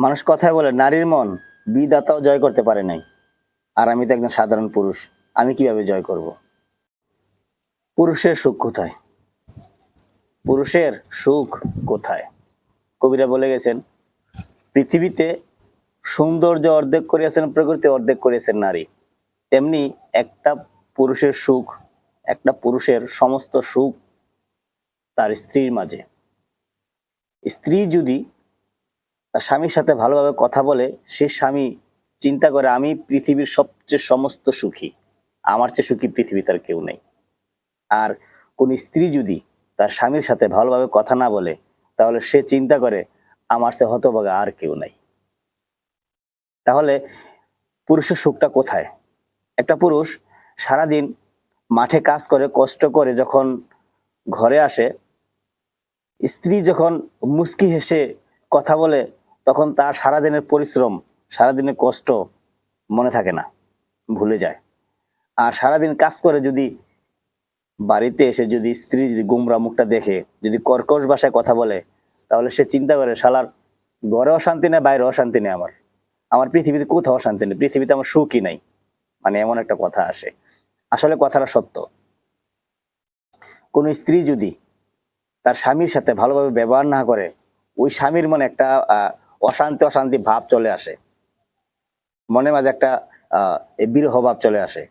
মানুষ কথায় বলে, নারীর মন বিদাতাও জয় করতে পারে নাই। আর আমি তো একজন সাধারণ পুরুষ, আমি কীভাবে জয় করব? পুরুষের সুখ কোথায়? পুরুষের সুখ কোথায়? কবিরা বলে গেছেন, পৃথিবীতে সৌন্দর্য অর্ধেক করিয়াছেন প্রকৃতি, অর্ধেক করিয়াছেন নারী। তেমনি একটা পুরুষের সুখ, একটা পুরুষের সমস্ত সুখ তার স্ত্রীর মাঝে। স্ত্রী যদি তার স্বামীর সাথে ভালোভাবে কথা বলে সে স্বামী চিন্তা করে, আমি পৃথিবীর সবচেয়ে সমস্ত সুখী। আমার চেয়ে সুখী পৃথিবী তার কেউ নেই। আর কোন স্ত্রী যদি তার স্বামীর সাথে ভালোভাবে কথা না বলে, তাহলে সে চিন্তা করে, আমার চেয়ে হতভাগা আর কেউ নাই। তাহলে পুরুষের সুখটা কোথায়? একটা পুরুষ সারাদিন মাঠে কাজ করে, কষ্ট করে যখন ঘরে আসে, স্ত্রী যখন মুস্কি হেসে কথা বলে তখন তার সারাদিনের পরিশ্রম, সারাদিনের কষ্ট মনে থাকে না, ভুলে যায়। আর সারাদিন কাজ করে যদি বাড়িতে এসে যদি স্ত্রী যদি গুমরা মুখটা দেখে, যদি কর্কশ ভাষায় কথা বলে, তাহলে সে চিন্তা করে, শালার ঘরেও শান্তি নেই বাইরেও শান্তি নেই আমার। আমার পৃথিবীতে কোথাও শান্তি নেই, পৃথিবীতে আমার সুখই নাই। মানে এমন একটা কথা আসে। আসলে কথাটা সত্য। কোন স্ত্রী যদি তার স্বামীর সাথে ভালোভাবে ব্যবহার না করে, ওই স্বামীর মনে একটা অশান্তি অশান্তি ভাব চলে আসে। মনে মাঝে একটা বিরহ ভাব চলে আসে।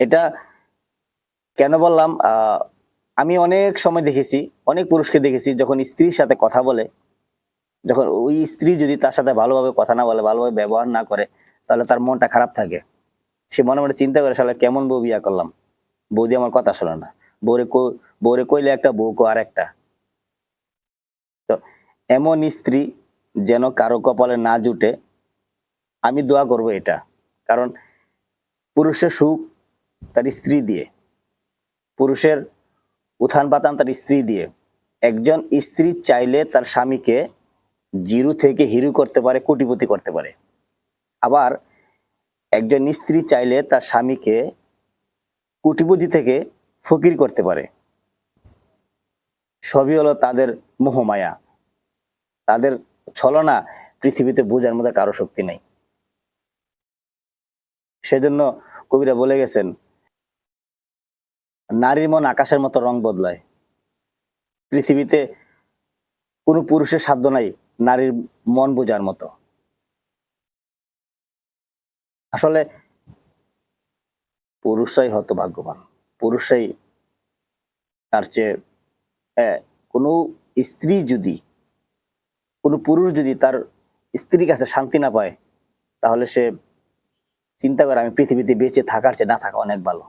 এটা কেন বললাম? আমি অনেক সময় দেখেছি, অনেক পুরুষকে দেখেছি যখন স্ত্রীর সাথে কথা বলে, যখন ওই স্ত্রী যদি তার সাথে ভালোভাবে কথা না বলে, ভালোভাবে ব্যবহার না করে, তাহলে তার মনটা খারাপ থাকে। সে মনে মনে চিন্তা করে, শালা, কেমন বউ বিয়া করলাম? বৌদি আমার কথা শোনে না। বৌরে বউরে কইলে একটা বউ কো আর একটা। তো এমন স্ত্রী যেন কারও কপালে না জুটে, আমি দোয়া করব এটা। কারণ পুরুষের সুখ তার স্ত্রী দিয়ে, পুরুষের উত্থান পাতান তার স্ত্রী দিয়ে। একজন স্ত্রী চাইলে তার স্বামীকে জিরু থেকে হিরু করতে পারে কোটিপতি করতে পারে। আবার একজন স্ত্রী চাইলে তার স্বামীকে কোটিপতি থেকে ফকির করতে পারে। সবই হলো তাদের মোহমায়া। তাদের ছলনা পৃথিবীতে বোঝার মধ্যে কারও শক্তি নেই। সেজন্য কবিরা বলে গেছেন, নারীর মন আকাশের মতো রং বদলায়। পৃথিবীতে কোনো পুরুষের সাধ্য নাই নারীর মন বোঝার মতো। আসলে পুরুষরাই হতো ভাগ্যবান পুরুষরাই তার চেয়ে কোনো স্ত্রী যদি কোনো পুরুষ যদি তার স্ত্রীর কাছে শান্তি না পায়, তাহলে সে চিন্তা করে আমি পৃথিবীতে বেঁচে থাকার চেয়ে না থাকা অনেক ভালো।